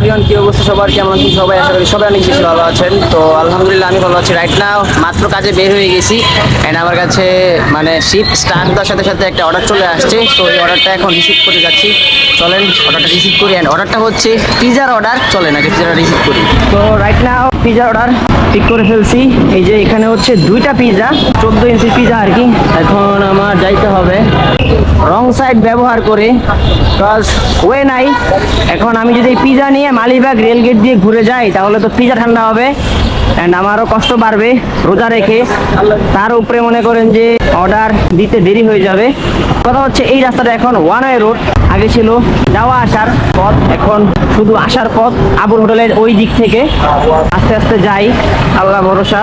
প্রিয়ন কি অবস্থা সবার? কেমন আছেন সবাই? আশা করি সবাই অনেক বেশি ভালো আছেন। তো আলহামদুলিল্লাহ, আমি ভালো আছি রাইট নাও মাত্র কাজে বের হয়ে গেছি। অ্যান্ড আমার কাছে মানে শিফট স্টার্ট দেওয়ার সাথে সাথে একটা অর্ডার চলে আসছে। তো এই অর্ডারটা এখন রিসিভ করতে যাচ্ছি। চলেন অর্ডারটা রিসিভ করি। অ্যান্ড অর্ডারটা হচ্ছে পিজার অর্ডার চলেন, আগে পিজাটা রিসিভ করি। তো রাইট নাও পিজার অর্ডার পিক করে ফেলছি। এই যে এখানে হচ্ছে দুইটা পিজা, চোদ্দ ইঞ্চির পিজা আর কি। এখন আমার যাইতে হবে। রং সাইড ব্যবহার করে প্লাস ওয়ে নাই। এখন আমি যদি পিজা নিয়ে মালিবাগ রেলগেট দিয়ে ঘুরে যাই, তাহলে তো পিজা ঠান্ডা হবে। অ্যান্ড আমারও কষ্ট বাড়বে, রোজা রেখে। তার উপরে মনে করেন যে অর্ডার দিতে দেরি হয়ে যাবে। কথা হচ্ছে, এই রাস্তাটা এখন ওয়ান ওয়ে রোড আগে ছিল যাওয়া আসার পথ, এখন শুধু আসার পথ। আবুল হোটেলের ওই দিক থেকে আস্তে আস্তে যাই, আল্লাহ ভরসা।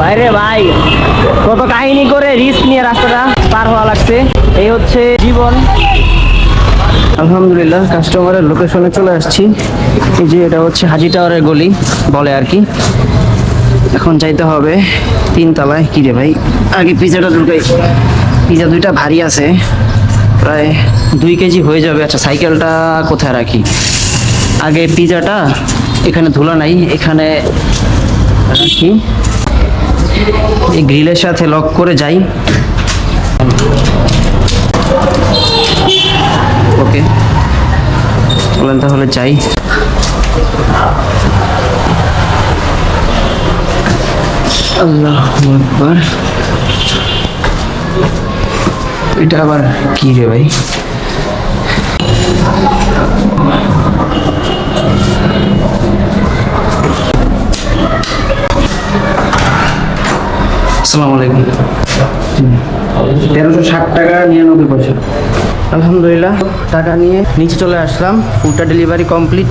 বাইরে ভাই, কত কাহিনী করে রিস্ক নিয়ে রাস্তাটা পার হওয়া লাগছে। এই হচ্ছে জীবন। আলহামদুলিল্লাহ কাস্টমারের লোকেশনে চলে আসছি। এই যে এটা হচ্ছে হাজি টাওয়ারের গলি, বলে আর কি। এখন যাইতে হবে তিন তলায় কি রে ভাই? আগে পিজাটা ঢুকাই। পিজা দুইটা ভারী আছে। প্রায় দুই কেজি হয়ে যাবে। আচ্ছা সাইকেলটা কোথায় রাখি? আগে পিজাটা এখানে ধুলা নাই, এখানে রাখি। এই গ্রিলের সাথে লক করে যাই। ওকে। বলেন তাহলে আকবার। এটা আবার কি রে ভাই? আসসালামু তেরোশো ষাট টাকা নিরানব্বই পয়সা। আলহামদুলিল্লাহ, টাকা নিয়ে নিচে চলে আসলাম। ফুডটা ডেলিভারি কমপ্লিট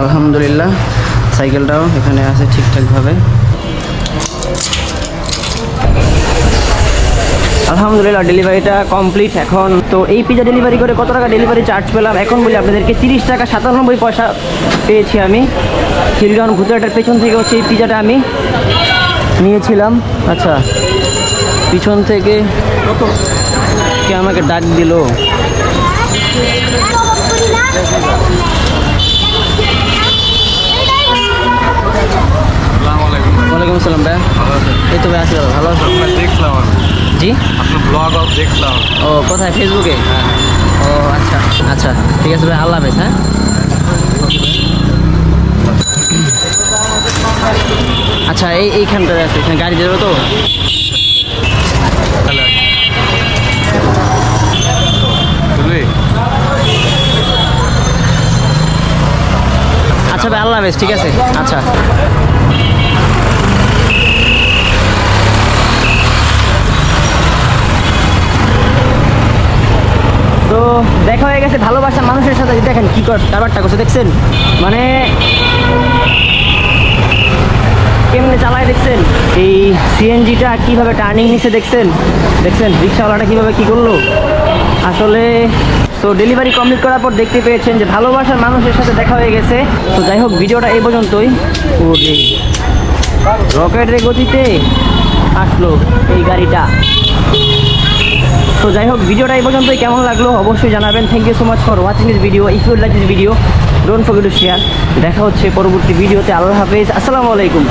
আলহামদুলিল্লাহ সাইকেলটাও এখানে আছে ঠিকঠাকভাবে। আলহামদুলিল্লাহ ডেলিভারিটা কমপ্লিট এখন। তো এই পিজা ডেলিভারি করে কত টাকা ডেলিভারি চার্জ পেলাম? এখন বলি আপনাদেরকে তিরিশ টাকা সাতানব্বই পয়সা পেয়েছি আমি। খিলগাঁও ভুতরাটার পেছন থেকে হচ্ছে এই পিজাটা আমি নিয়েছিলাম। আচ্ছা পিছন থেকে কে আমাকে ডাক দিল? ওয়ালাইকুম আসসালাম ভাই এই তো ভাই আছি ভালো, আছো। দেখলাম জি? আপনার ব্লগ দেখলাম। ও কোথায়? ফেসবুকে ও আচ্ছা। আচ্ছা ঠিক আছে ভাই আল্লাহ হাফেজ হ্যাঁ? আচ্ছা এই এইখানটায় আছে এখানে গাড়ি দেবো তো তাহলে বুঝলি আচ্ছা ভাই আল্লাহ হাফেজ, ঠিক আছে। আচ্ছা। তো দেখা হয়ে গেছে, ভালোবাসা মানুষের সাথে। দেখেন কি কর ব্যাপারটা করছে, দেখছেন? মানে কেমনে চালায়, দেখছেন? এই সিএনজিটা কীভাবে টার্নিং নিচ্ছে দেখছেন? দেখছেন? রিক্সাওয়ালাটা কীভাবে কি করল? আসলে তো ডেলিভারি কমপ্লিট করার পর দেখতে পেয়েছেন যে ভালোবাসার মানুষের সাথে দেখা হয়ে গেছে। তো যাই হোক, ভিডিওটা এই পর্যন্তই। রকেটের গতিতে আসলো এই গাড়িটা। তো যাই হোক, ভিডিওটা এই পর্যন্তই। কেমন লাগল অবশ্যই জানাবেন। Thank you so much for watching this video if you like this video don't forget to share দেখা হচ্ছে পরবর্তী ভিডিওতে। আল্লাহ হাফেজ। আসসালামু আলাইকুম।